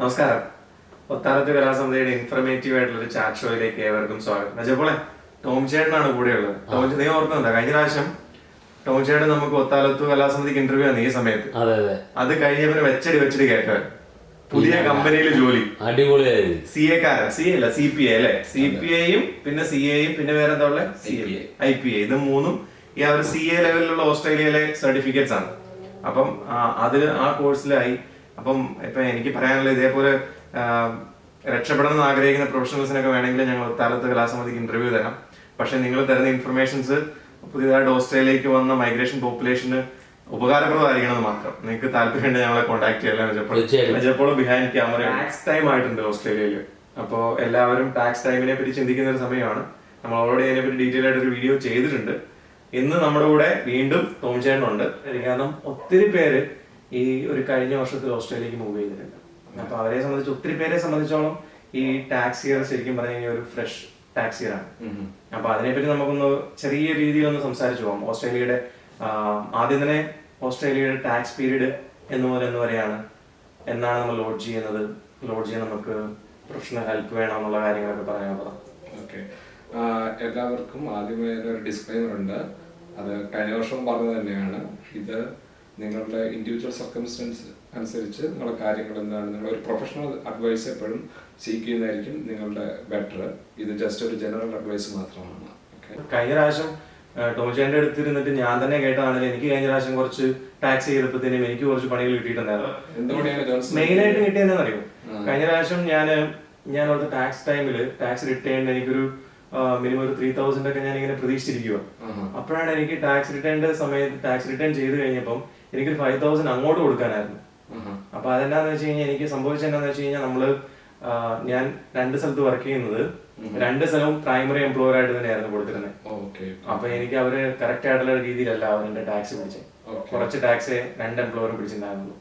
നമസ്കാരം. ഒത്താനത്തെ കലാസമിതിയുടെ ഇൻഫർമേറ്റീവ് ആയിട്ടുള്ള ഒരു ചാറ്റ് ഷോയിലേക്ക് ഏവർക്കും സ്വാഗതം. വെച്ചപ്പോളെ ടോം ചേട്ടനാണ് കൂടെയുള്ളത് ടോം നീ ഓർക്കുന്നുണ്ടോ? കഴിഞ്ഞ പ്രാവശ്യം ടോം ചേട്ടൻ നമുക്ക് ഒത്താലത്തു കലാസമിതിക്ക് ഇന്റർവ്യൂ ആണ് ഈ സമയത്ത്. അതെ അതെ അത്. കഴിഞ്ഞവന് വെച്ചടി വെച്ചടി കേട്ടവൻ. പുതിയ കമ്പനിയിൽ ജോലി. അടിപൊളിയായി. സി എ കാരൻ സി അല്ല സി പി ഐ അല്ലെ? സി പി ഐയും പിന്നെ സി എയും പിന്നെ വേറെ എന്താ ഉള്ളത് സി ഐ പി ഐ ഇത് മൂന്നും ഈ ആ ഒരു സി എ ലെവലിലുള്ള ഓസ്ട്രേലിയയിലെ സർട്ടിഫിക്കറ്റ്സ് ആണ്. അപ്പം അതിൽ ആ കോഴ്സിലായി അപ്പം ഇപ്പൊ എനിക്ക് പറയാനുള്ള ഇതേപോലെ രക്ഷപ്പെടണമെന്ന് രക്ഷപ്പെടണം എന്ന് ആഗ്രഹിക്കുന്ന പ്രൊഫഷണൽസിനൊക്കെ വേണമെങ്കിൽ ഞങ്ങൾ താലത്ത് കലാസമിതിക്ക് ഇന്റർവ്യൂ തരാം. പക്ഷെ നിങ്ങൾ തരുന്ന ഇൻഫർമേഷൻസ് പുതിയതായിട്ട് ഓസ്ട്രേലിയയിലേക്ക് വന്ന മൈഗ്രേഷൻ പോപ്പുലേഷന് ഉപകാരപ്രദമായിരിക്കണമെന്ന് മാത്രം. നിങ്ങൾക്ക് താല്പര്യമുണ്ടെങ്കിൽ ഞങ്ങളെ കോൺടാക്ട്. ചെയ്യാം മെജപ്പോളും ബിഹൈൻഡ് ക്യാമറ ടാക്സ് ടൈം ആയിട്ടുണ്ട് ഓസ്ട്രേലിയയിൽ. അപ്പോൾ എല്ലാവരും ടാക്സ് ടൈമിനെ പറ്റി ചിന്തിക്കുന്ന ഒരു സമയമാണ്. നമ്മൾ ഓൾറെഡി അതിനെപ്പറ്റി ഡീറ്റെയിൽ ആയിട്ട് ഒരു വീഡിയോ ചെയ്തിട്ടുണ്ട്. ഇന്ന് നമ്മുടെ കൂടെ വീണ്ടും തോമിച്ചേട്ടനുണ്ട് ചേട്ടനുണ്ട് കാരണം ഒത്തിരി പേര് ഈ ഒരു കഴിഞ്ഞ വർഷത്തിൽ ഓസ്ട്രേലിയക്ക് മൂവ് ചെയ്തിട്ടുണ്ട്. അപ്പൊ അവരെ സംബന്ധിച്ച് ഒത്തിരി പേരെ സംബന്ധിച്ചോളം ഈ ടാക്സ് ഇയർ ശരിക്കും പറഞ്ഞു കഴിഞ്ഞാൽ ഒരു ഫ്രഷ് ടാക്സ് ഇയർ ആണ്. അപ്പൊ അതിനെപ്പറ്റി നമുക്കൊന്ന് ചെറിയ രീതിയിൽ ഒന്ന് സംസാരിച്ചു പോകാം. ഓസ്ട്രേലിയയുടെ ആദ്യം തന്നെ ഓസ്ട്രേലിയയുടെ ടാക്സ് പീരീഡ് എന്ന് പോലെ എന്ന് പറയാണ് എന്നാണ് നമ്മൾ ലോഡ് ചെയ്യുന്നത്. ലോഡ് ചെയ്യാൻ നമുക്ക് പ്രൊഫഷണൽ ഹെൽപ്പ് വേണം എന്നുള്ള കാര്യങ്ങളൊക്കെ പറയാൻ പോകാം ഓക്കെ. എല്ലാവർക്കും ആദ്യമേ ഒരു ഡിസ്ക്ലൈമർ ഉണ്ട്. അത് കഴിഞ്ഞ വർഷം പറഞ്ഞത് തന്നെയാണ്. ഇത് നിങ്ങളുടെ ഇൻഡിവിജ്വൽ സർക്കംസ്റ്റൻസ് അനുസരിച്ച് നിങ്ങളുടെ കാര്യങ്ങൾ എന്താണ് നിങ്ങളൊരു ഒരു പ്രൊഫഷണൽ അഡ്വൈസ് എപ്പോഴും ചെയ്യുന്നതായിരിക്കും നിങ്ങളുടെ ബെറ്റർ ഇത് ജസ്റ്റ് ഒരു ജനറൽ അഡ്വൈസ് മാത്രമാണ്. കഴിഞ്ഞ പ്രാവശ്യം ടോമിച്ചേന്റെ അടുത്തിരുന്നിട്ട് ഞാൻ തന്നെ കേട്ടതാണെങ്കിൽ എനിക്ക് കഴിഞ്ഞ പ്രാവശ്യം കുറച്ച് ടാക്സ് ചെയ്തപ്പോഴത്തേനും എനിക്ക് കുറച്ച് പണികൾ കിട്ടിയിട്ടുണ്ടായിരുന്നു. ആയിട്ട് കിട്ടിയെന്ന് അറിയോ? കഴിഞ്ഞ പ്രാവശ്യം ഞാൻ ഞാൻ അവിടുത്തെ ടാക്സ് ടൈമിൽ ടാക്സ് റിട്ടേൺ എനിക്കൊരു മിനിമം ഒരു ത്രീ തൗസൻഡ് ഒക്കെ ഞാൻ ഇങ്ങനെ പ്രതീക്ഷിച്ചിരിക്കുക അപ്പോഴാണ് എനിക്ക് ടാക്സ് റിട്ടേണിന്റെ സമയത്ത് ടാക്സ് റിട്ടേൺ ചെയ്ത് കഴിഞ്ഞപ്പം എനിക്കൊരു ഫൈവ് തൗസൻഡ് അങ്ങോട്ട് കൊടുക്കാനായിരുന്നു. അപ്പൊ അതെന്താന്ന് വെച്ച് കഴിഞ്ഞാൽ എനിക്ക് സംഭവിച്ചത് എന്നാന്ന് വെച്ച് കഴിഞ്ഞാൽ നമ്മൾ ഞാൻ രണ്ട് സ്ഥലത്ത് വർക്ക് ചെയ്യുന്നത്. രണ്ട് സ്ഥലവും പ്രൈമറി എംപ്ലോയർ ആയിട്ട് തന്നെയായിരുന്നു കൊടുത്തിരുന്നത് അപ്പൊ എനിക്ക് അവർ കറക്റ്റ് ആയിട്ടുള്ള രീതിയിലല്ല അവരെന്റെ ടാക്സ് പിടിച്ചത് കുറച്ച് ടാക്സ് രണ്ട് എംപ്ലോയറും പിടിച്ചിട്ടുണ്ടായിരുന്നു.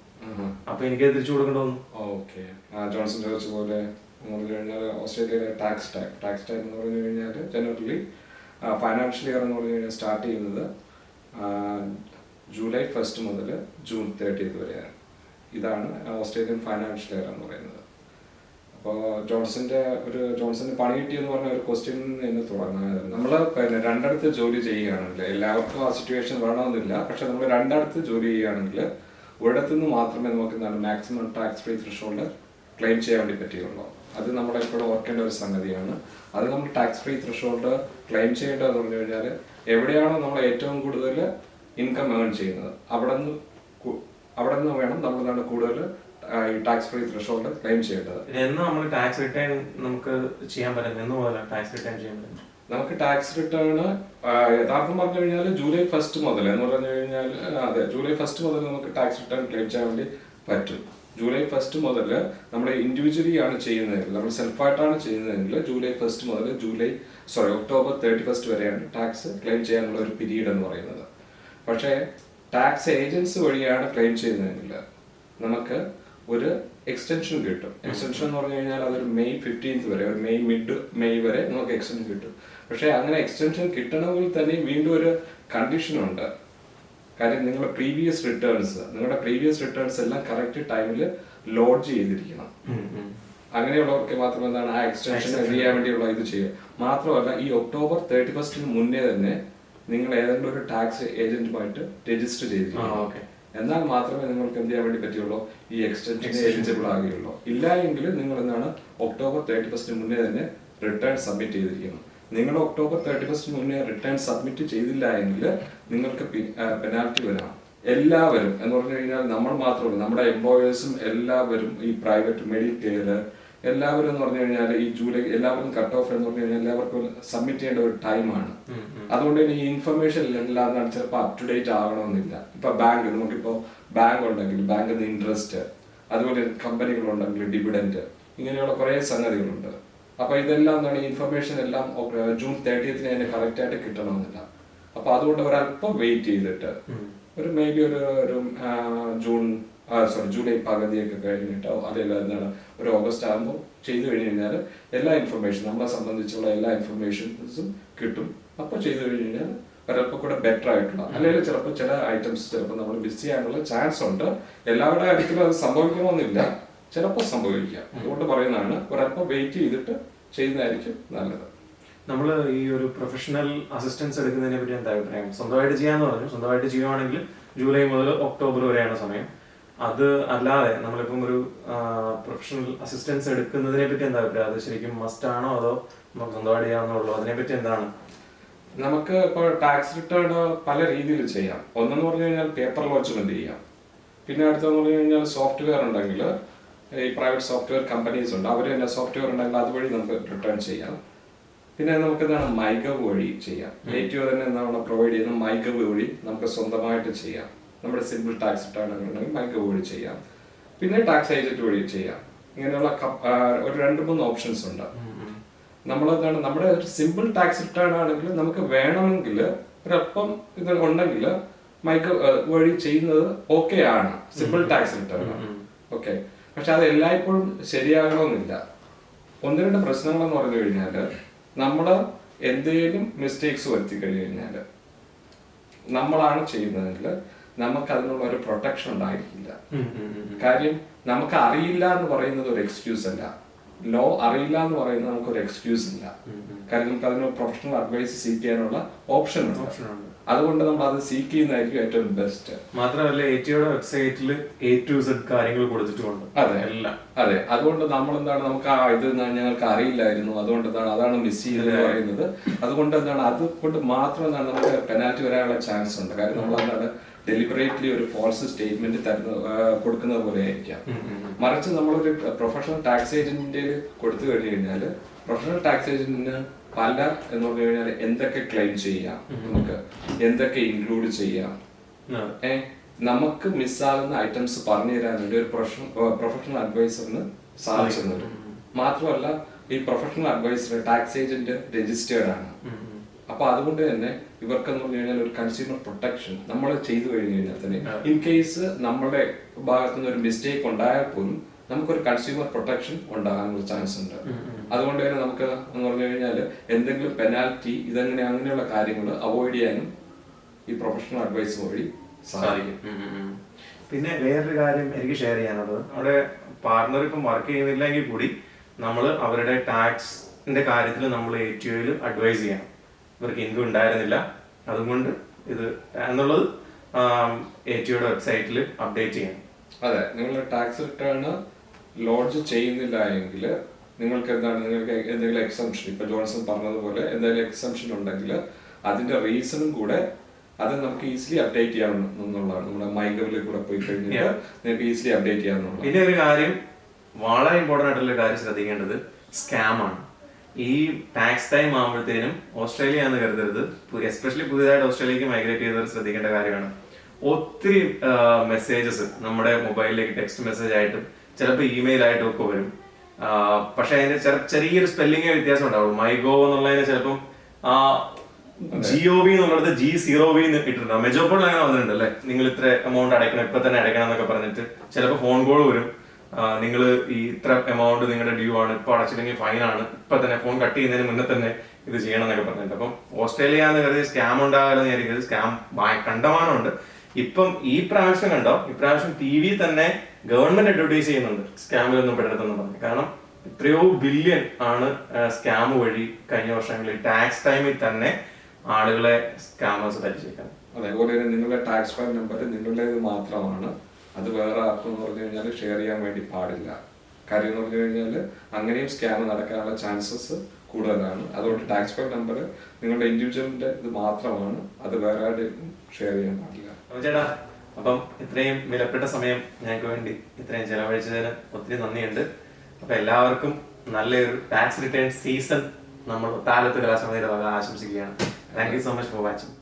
അപ്പൊ എനിക്ക് തിരിച്ചു കൊടുക്കേണ്ടി വന്നു. ജോൺസൺ പോലെ ഓസ്ട്രേലിയയിലെ ടാക്സ് ടാക്സ് എന്ന് പറഞ്ഞു കഴിഞ്ഞാൽ ജനറലി ഫൈനാൻഷ്യൽ ഇയർ എന്ന് പറഞ്ഞു കഴിഞ്ഞാൽ സ്റ്റാർട്ട് ചെയ്യുന്നത് ജൂലൈ ഫസ്റ്റ് മുതൽ ജൂൺ തേർട്ടീത്ത് വരെയാണ്. ഇതാണ് ഓസ്ട്രേലിയൻ ഫൈനാൻഷ്യൽ ഇയർ എന്ന് പറയുന്നത്. അപ്പോൾ ജോൺസന്റെ ഒരു ജോൺസന്റെ പണി കിട്ടിയെന്ന് പറഞ്ഞ ഒരു ക്വസ്റ്റ്യൻ എന്ന് തുടങ്ങാൻ നമ്മൾ പിന്നെ രണ്ടിടത്ത് ജോലി ചെയ്യുകയാണെങ്കിൽ എല്ലാവർക്കും ആ സിറ്റുവേഷൻ വേണമെന്നില്ല. പക്ഷെ നമ്മൾ രണ്ടിടത്ത് ജോലി ചെയ്യുകയാണെങ്കിൽ ഒരിടത്തു നിന്ന് മാത്രമേ നമുക്ക് എന്താണ് maximum tax free threshold claim ചെയ്യാൻ വേണ്ടി പറ്റുകയുള്ളൂ. അത് നമ്മൾ എപ്പോഴും ഓർക്കേണ്ട ഒരു സംഗതിയാണ്. അത് നമ്മൾ ടാക്സ് ഫ്രീ ത്രിഷോൾഡ് ക്ലെയിം ചെയ്യേണ്ടതെന്ന് പറഞ്ഞു കഴിഞ്ഞാൽ എവിടെയാണോ നമ്മൾ ഏറ്റവും കൂടുതൽ ഇൻകം ഏൺ ചെയ്യുന്നത്. അവിടെ നിന്ന് അവിടെ നിന്ന് വേണം നമ്മൾ എന്താണ് കൂടുതൽ ഈ ടാക്സ് ഫ്രീ ത്രെഷോൾഡ് ക്ലെയിം ചെയ്യേണ്ടത്. എന്ന് നമ്മൾ ടാക്സ് റിട്ടേൺ നമുക്ക് ചെയ്യാൻ പറ്റുന്നത്? എന്ന് ടാക്സ് റിട്ടേൺ ചെയ്യാൻ പറ്റുന്നത്. നമുക്ക് ടാക്സ് റിട്ടേൺ യഥാർത്ഥം പറഞ്ഞു കഴിഞ്ഞാൽ ജൂലൈ ഫസ്റ്റ് മുതൽ എന്ന് പറഞ്ഞു കഴിഞ്ഞാൽ അതെ ജൂലൈ ഫസ്റ്റ് മുതൽ നമുക്ക് ടാക്സ് റിട്ടേൺ ക്ലെയിം ചെയ്യാൻ വേണ്ടി പറ്റും. ജൂലൈ ഫസ്റ്റ് മുതൽ നമ്മൾ ഇൻഡിവിജ്വലി ആണ് ചെയ്യുന്നതെങ്കിൽ നമ്മൾ സെൽഫായിട്ടാണ് ചെയ്യുന്നതെങ്കിൽ ജൂലൈ ഫസ്റ്റ് മുതൽ July sorry October thirty first വരെയാണ് ടാക്സ് ക്ലെയിം ചെയ്യാനുള്ള ഒരു പീരീഡ് എന്ന് പറയുന്നത്. പക്ഷേ ടാക്സ് ഏജൻസ് വഴിയാണ് ക്ലെയിം ചെയ്യുന്നതെങ്കിൽ നമുക്ക് ഒരു എക്സ്റ്റൻഷൻ കിട്ടും. എക്സ്റ്റൻഷൻ എന്ന് പറഞ്ഞു കഴിഞ്ഞാൽ അതൊരു മെയ് ഫിഫ്റ്റീൻത്ത് വരെ ഒരു മെയ് മിഡ് മെയ് വരെ നമുക്ക് എക്സ്റ്റൻഷൻ കിട്ടും. പക്ഷേ അങ്ങനെ എക്സ്റ്റൻഷൻ കിട്ടണമെങ്കിൽ തന്നെ വീണ്ടും ഒരു കണ്ടീഷൻ ഉണ്ട്. കാര്യം നിങ്ങളുടെ പ്രീവിയസ് റിട്ടേൺസ് നിങ്ങളുടെ പ്രീവിയസ് റിട്ടേൺസ് എല്ലാം കറക്റ്റ് ടൈമിൽ ലോഡ് ചെയ്തിരിക്കണം. അങ്ങനെയുള്ളവർക്ക് മാത്രം എന്താണ് ആ എക്സ്റ്റൻഷൻ ചെയ്യാൻ വേണ്ടിയുള്ള ഇത് ചെയ്യുക. മാത്രമല്ല ഈ ഒക്ടോബർ തേർട്ടി ഫസ്റ്റിന് മുന്നേ തന്നെ നിങ്ങൾ ഏതെങ്കിലും ഒരു ടാക്സ് ഏജന്റുമായിട്ട് രജിസ്റ്റർ ചെയ്തിരിക്കണം. എന്നാൽ മാത്രമേ നിങ്ങൾക്ക് എന്ത് ചെയ്യാൻ വേണ്ടി പറ്റുള്ളൂ? ഈ എക്സ്റ്റൻഷൻ എലിജിബിൾ ആകുകയുള്ളൂ. ഇല്ല എങ്കിൽ നിങ്ങൾ എന്താണ്? ഒക്ടോബർ തേർട്ടി ഫസ്റ്റിന് മുന്നേ തന്നെ റിട്ടേൺ സബ്മിറ്റ് ചെയ്തിരിക്കണം നിങ്ങൾ ഒക്ടോബർ തേർട്ടി ഫസ്റ്റിന് മുന്നേ റിട്ടേൺ സബ്മിറ്റ് ചെയ്തില്ല എങ്കിൽ നിങ്ങൾക്ക് പെനാൽറ്റി വരാം എല്ലാവരും എന്ന് പറഞ്ഞു കഴിഞ്ഞാൽ നമ്മൾ മാത്രമല്ല നമ്മുടെ എംപ്ലോയേഴ്സും എല്ലാവരും ഈ പ്രൈവറ്റ് മെഡിക്കെയർ എല്ലാവരും എന്ന് പറഞ്ഞു കഴിഞ്ഞാൽ ഈ ജൂലൈ എല്ലാവരും കട്ട് ഓഫ് എന്ന് പറഞ്ഞു കഴിഞ്ഞാൽ എല്ലാവർക്കും സബ്മിറ്റ് ചെയ്യേണ്ട ഒരു ടൈമാണ് അതുകൊണ്ട് തന്നെ ഈ ഇൻഫർമേഷൻ എല്ലാം ചിലപ്പോൾ അപ് ടു ഡേറ്റ് ആകണമെന്നില്ല ഇപ്പൊ ബാങ്ക് നമുക്കിപ്പോ ബാങ്ക് ഉണ്ടെങ്കിൽ ബാങ്കിൽ നിന്ന് ഇൻട്രസ്റ്റ് അതുപോലെ കമ്പനികളുണ്ടെങ്കിൽ ഡിവിഡന്റ് ഇങ്ങനെയുള്ള കുറെ സംഗതികളുണ്ട്. അപ്പൊ ഇതെല്ലാം എന്താണ് ഇൻഫർമേഷൻ എല്ലാം ജൂൺ തേർട്ടിയത്തിന് അതിന് കറക്റ്റ് ആയിട്ട് കിട്ടണമെന്നില്ല. അപ്പൊ അതുകൊണ്ട് ഒരല്പം വെയിറ്റ് ചെയ്തിട്ട് ഒരു മേ ബി ഒരു ഒരു ആ, സോറി ജൂലൈ പകുതിയൊക്കെ കഴിഞ്ഞിട്ടോ അതല്ല എന്താണ് ഒരു ഓഗസ്റ്റ് ആകുമ്പോൾ ചെയ്തു കഴിഞ്ഞ് കഴിഞ്ഞാൽ എല്ലാ ഇൻഫർമേഷൻ നമ്മളെ സംബന്ധിച്ചുള്ള എല്ലാ ഇൻഫർമേഷൻസും കിട്ടും. അപ്പോൾ ചെയ്തു കഴിഞ്ഞ് കഴിഞ്ഞാൽ ഒരല്പം കൂടെ ബെറ്റർ ആയിട്ടുള്ള അല്ലെങ്കിൽ ചിലപ്പോൾ ചില ഐറ്റംസ് ചിലപ്പോൾ നമ്മൾ മിസ് ചെയ്യാനുള്ള ചാൻസ് ഉണ്ട്. എല്ലാവരുടെ കാര്യത്തിലും അത് സംഭവിക്കണമെന്നില്ല. ചിലപ്പോൾ സംഭവിക്കാം. അതുകൊണ്ട് പറയുന്നതാണ് ഒരല്പം വെയിറ്റ് ചെയ്തിട്ട് ചെയ്യുന്നതായിരിക്കും നല്ലത്. നമ്മൾ ഈ ഒരു പ്രൊഫഷണൽ അസിസ്റ്റൻസ് എടുക്കുന്നതിനെ പറ്റി എന്താ അഭിപ്രായം? സ്വന്തമായിട്ട് ചെയ്യാന്ന് പറഞ്ഞു. സ്വന്തമായിട്ട് ചെയ്യുവാണെങ്കിൽ ജൂലൈ മുതൽ ഒക്ടോബർ വരെയാണ് സമയം. അത് അല്ലാതെ നമ്മളിപ്പം ഒരു പ്രൊഫഷണൽ അസിസ്റ്റൻസ് എടുക്കുന്നതിനെ പറ്റി എന്താ അഭിപ്രായം? അത് ശരിക്കും മസ്റ്റ് ആണോ അതോ നമുക്ക് സ്വന്തമായിട്ട് ചെയ്യാവുന്നുള്ളൂ അതിനെ പറ്റി എന്താണ്? നമുക്ക് ഇപ്പോൾ ടാക്സ് റിട്ടേൺ പല രീതിയിൽ ചെയ്യാം. ഒന്നെന്ന് പറഞ്ഞു കഴിഞ്ഞാൽ പേപ്പർ ലോഞ്ച്മെന്റ് ചെയ്യാം. പിന്നെ അടുത്തെന്ന് പറഞ്ഞു കഴിഞ്ഞാൽ സോഫ്റ്റ്വെയർ ഉണ്ടെങ്കിൽ ഈ പ്രൈവറ്റ് സോഫ്റ്റ്വെയർ കമ്പനീസ് ഉണ്ട്. അവർ തന്നെ സോഫ്റ്റ്വെയർ ഉണ്ടെങ്കിൽ അതുവഴി നമുക്ക് റിട്ടേൺ ചെയ്യാം. പിന്നെ നമുക്ക് എന്താണ്? മൈഗവ് വഴി ചെയ്യാം. ഏറ്റവും തന്നെ എന്താണ്? പ്രൊവൈഡ് ചെയ്യുന്ന മൈഗവ് വഴി നമുക്ക് സ്വന്തമായിട്ട് ചെയ്യാം. നമ്മുടെ സിമ്പിൾ ടാക്സ് റിട്ടേൺ ഉണ്ടെങ്കിൽ ബാങ്ക് വഴി ചെയ്യാം. പിന്നെ ടാക്സ് ഏജന്റ് വഴി ചെയ്യാം. ഇങ്ങനെയുള്ള ഒരു രണ്ട് മൂന്ന് ഓപ്ഷൻസ് ഉണ്ട്. നമ്മൾ എന്താണ് നമ്മുടെ ഒരു സിമ്പിൾ ടാക്സ് റിട്ടേൺ ആണെങ്കിൽ നമുക്ക് വേണമെങ്കിൽ ഒരപ്പം ഇത് ഉണ്ടെങ്കിൽ മൈക്ക് വഴി ചെയ്യുന്നത് ഓക്കെ ആണ്. സിമ്പിൾ ടാക്സ് റിട്ടേൺ ഓക്കെ പക്ഷെ അത് എല്ലായ്പ്പോഴും ശരിയാകണമെന്നില്ല. ഒന്ന് രണ്ട് പ്രശ്നങ്ങളെന്ന് പറഞ്ഞു കഴിഞ്ഞാൽ നമ്മൾ എന്തെങ്കിലും മിസ്റ്റേക്സ് വരുത്തി കഴിഞ്ഞു കഴിഞ്ഞാൽ നമ്മളാണ് ചെയ്യുന്നതെങ്കിൽ നമുക്ക് അതിനുള്ള ഒരു പ്രൊട്ടക്ഷൻ ഉണ്ടായിരിക്കില്ല. കാര്യം നമുക്ക് അറിയില്ല എന്ന് പറയുന്നത് ഒരു എക്സ്ക്യൂസ് അല്ല. ലോ അറിയില്ല എന്ന് പറയുന്നത് നമുക്ക് ഒരു എക്സ്ക്യൂസ് ഇല്ല കാര്യം നമുക്ക് അതിന് പ്രൊഫഷണൽ അഡ്വൈസ് സീക്ക് ചെയ്യാനുള്ള ഓപ്ഷൻ ഉണ്ട്. അതുകൊണ്ട് നമ്മൾ അത് സീക്ക് ചെയ്യുന്നതായിരിക്കും ഏറ്റവും ബെസ്റ്റ് മാത്രമല്ല വെബ്സൈറ്റിൽ എ ടു സെഡ് കാര്യങ്ങൾ കൊടുത്തിട്ടുണ്ട്. അതെ. എല്ലാം. അതെ. അതുകൊണ്ട് നമ്മൾ എന്താണ് നമുക്ക് ആ ഇത് ഞങ്ങൾക്ക് അറിയില്ലായിരുന്നു. അതുകൊണ്ട് എന്താണ് അതാണ് മിസ് ചെയ്തത് പറയുന്നത്. അതുകൊണ്ട് എന്താണ് അതുകൊണ്ട് മാത്രം എന്താണ് നമുക്ക് പെനാൽറ്റി വരാനുള്ള ചാൻസ് ഉണ്ട്. കാര്യം നമ്മൾ എന്താണ് ഡെലിബറേറ്റ്ലി ഒരു ഫോൾസ് സ്റ്റേറ്റ്മെന്റ് തരുന്ന കൊടുക്കുന്നത് പോലെ ആയിരിക്കാം. മറിച്ച് നമ്മളൊരു പ്രൊഫഷണൽ ടാക്സ് ഏജന്റിന്റെ കൊടുത്തു കഴിഞ്ഞു കഴിഞ്ഞാൽ പ്രൊഫഷണൽ ടാക്സ് ഏജന്റിന് പല എന്ന് പറഞ്ഞു കഴിഞ്ഞാൽ എന്തൊക്കെ ക്ലെയിം ചെയ്യാം? നമുക്ക് എന്തൊക്കെ ഇൻക്ലൂഡ് ചെയ്യാം. ഏ നമുക്ക് മിസ്സാകുന്ന ഐറ്റംസ് പറഞ്ഞു തരാൻ വേണ്ടി ഒരു പ്രൊഫഷണൽ അഡ്വൈസറിന് സാധിച്ചു മാത്രമല്ല ഈ professional adviser tax agent registered ആണ്. അപ്പൊ അതുകൊണ്ട് തന്നെ ഇവർക്കെന്ന് പറഞ്ഞു കഴിഞ്ഞാൽ ഒരു കൺസ്യൂമർ പ്രൊട്ടക്ഷൻ നമ്മൾ ചെയ്തു കഴിഞ്ഞു കഴിഞ്ഞാൽ തന്നെ ഇൻ കേസ് നമ്മുടെ ഭാഗത്തു നിന്ന് ഒരു മിസ്റ്റേക്ക് ഉണ്ടായാൽ പോലും നമുക്കൊരു കൺസ്യൂമർ പ്രൊട്ടക്ഷൻ ഉണ്ടാകാനുള്ള ചാൻസ് ഉണ്ട്. അതുകൊണ്ട് തന്നെ നമുക്ക് എന്ന് പറഞ്ഞു കഴിഞ്ഞാൽ എന്തെങ്കിലും പെനാൽറ്റി ഇതെങ്ങനെ അങ്ങനെയുള്ള കാര്യങ്ങൾ അവോയ്ഡ് ചെയ്യാനും ഈ പ്രൊഫഷണൽ അഡ്വൈസ് വഴി സഹായിക്കും. പിന്നെ വേറൊരു കാര്യം എനിക്ക് ഷെയർ ചെയ്യാനുള്ളത്. അവിടെ പാർട്ണർ ഇപ്പം വർക്ക് ചെയ്യുന്നില്ലെങ്കിൽ കൂടി നമ്മൾ അവരുടെ ടാക്സിന്റെ കാര്യത്തിൽ നമ്മൾ എ ടി ഒയിൽ അഡ്വൈസ് ചെയ്യണം. ഇവർക്ക് ഇൻകം ഉണ്ടായിരുന്നില്ല. അതുകൊണ്ട് ഇത് എന്നുള്ളത് എ ടി ഒയുടെ വെബ്സൈറ്റിൽ അപ്ഡേറ്റ് ചെയ്യണം അതെ നിങ്ങൾ ടാക്സ് റിട്ടേൺ ലോഡ്ജ് ചെയ്യുന്നില്ല എങ്കിൽ നിങ്ങൾക്ക് എന്താണ് നിങ്ങൾക്ക് എന്തെങ്കിലും എക്സംഷൻ ഇപ്പൊ ജോൺസൺ പറഞ്ഞതുപോലെ എന്തെങ്കിലും എക്സംഷൻ ഉണ്ടെങ്കിൽ അതിന്റെ റീസണും കൂടെ അത് നമുക്ക് ഈസിലി അപ്ഡേറ്റ് ചെയ്യാവുന്നതാണ്. നമ്മുടെ മൈഗവിൽ കൂടെ പോയി കഴിഞ്ഞാൽ നിങ്ങൾക്ക് ഈസിലി അപ്ഡേറ്റ് ചെയ്യാവുന്നതാണ്. പിന്നെ ഒരു കാര്യം വളരെ ഇമ്പോർട്ടന്റ് ആയിട്ടുള്ള കാര്യം ശ്രദ്ധിക്കേണ്ടത് സ്കാം ആണ്. ഈ ടാക്സ് ടൈം ആകുമ്പോഴത്തേനും ഓസ്ട്രേലിയ എന്ന് കരുതരുത്. എസ്പെഷ്യലി പുതിയതായിട്ട് ഓസ്ട്രേലിയക്ക് മൈഗ്രേറ്റ് ചെയ്തവർ ശ്രദ്ധിക്കേണ്ട കാര്യമാണ്. ഒത്തിരി മെസ്സേജസ് നമ്മുടെ മൊബൈലിലേക്ക് ടെക്സ്റ്റ് മെസ്സേജ് ആയിട്ടും ചിലപ്പോൾ ഇമെയിൽ ആയിട്ടും ഒക്കെ വരും. പക്ഷെ അതിന്റെ ചെറ- ചെറിയൊരു സ്പെല്ലിംഗ് വ്യത്യാസം ഉണ്ടാവും. മൈഗോ എന്നുള്ളതിന് ചിലപ്പം ആ ജിഒ വി എന്നുള്ളത് ജി സീറോ വി എന്ന് ഇട്ടിട്ടുണ്ട്. മെജോപ്പോൾ അങ്ങനെ വന്നിട്ടുണ്ട് അല്ലേ? നിങ്ങൾ ഇത്ര എമൗണ്ട് അടയ്ക്കണം ഇപ്പൊ തന്നെ അടയ്ക്കണം എന്നൊക്കെ പറഞ്ഞിട്ട് ചിലപ്പോൾ ഫോൺ കോൾ വരും. നിങ്ങൾ ഈ ഇത്ര എമൗണ്ട് നിങ്ങളുടെ ഡ്യൂ ആണ് ഇപ്പൊ അടച്ചില്ലെങ്കിൽ ഫൈൻ ആണ്. ഇപ്പൊ തന്നെ ഫോൺ കട്ട് ചെയ്യുന്നതിന് മുന്നേ തന്നെ ഇത് ചെയ്യണം എന്നൊക്കെ പറഞ്ഞിട്ടുണ്ട് അപ്പം ഓസ്ട്രേലിയ എന്ന് കരുതി സ്കാം ഉണ്ടാകാതെ വിചാരിക്കുന്നത് സ്കാം കണ്ടമാനമുണ്ട് ഇപ്പം ഈ പ്രാവശ്യം കണ്ടോ? ഇപ്രാവശ്യം ടി വി തന്നെ ഗവൺമെന്റ് അഡ്വർട്ടൈസ് ചെയ്യുന്നുണ്ട്. സ്കാമിലൊന്നും പെടരുതെന്ന് പറഞ്ഞു. കാരണം എത്രയോ ബില്യൺ ആണ് സ്കാം വഴി കഴിഞ്ഞ വർഷങ്ങളിൽ ടാക്സ് ടൈമിൽ തന്നെ ആളുകളെ സ്കാമേഴ്സ് പറ്റിച്ചേക്കുന്നത് അതേപോലെ തന്നെ നിങ്ങളുടെ ടാക്സ് ഫയൽ നമ്പർ നിങ്ങളുടേത് മാത്രമാണ്. അത് വേറെ ആർക്കും എന്ന് പറഞ്ഞു കഴിഞ്ഞാൽ ഷെയർ ചെയ്യാൻ വേണ്ടി പാടില്ല. കാര്യം എന്ന് പറഞ്ഞു കഴിഞ്ഞാൽ അങ്ങനെയും സ്കാം നടക്കാനുള്ള ചാൻസസ് കൂടുതലാണ്. അതുകൊണ്ട് ടാക്സ് ഫയൽ നമ്പർ നിങ്ങളുടെ ഇൻഡിവിജ്വലിന്റെ ഇത് മാത്രമാണ്. അത് വേറെ ആരുടെയും ഷെയർ ചെയ്യാൻ പാടില്ല. അപ്പൊ ഇത്രയും വിലപ്പെട്ട സമയം ഞങ്ങൾക്ക് വേണ്ടി ഇത്രയും ചെലവഴിച്ചതിന് ഒത്തിരി നന്ദിയുണ്ട്. അപ്പൊ എല്ലാവർക്കും നല്ലൊരു ടാക്സ് റിട്ടേൺ സീസൺ നമ്മൾ താലത്ത് കലാസമിതിയുടെ വക ആശംസിക്കുകയാണ്. Thank you so much for watching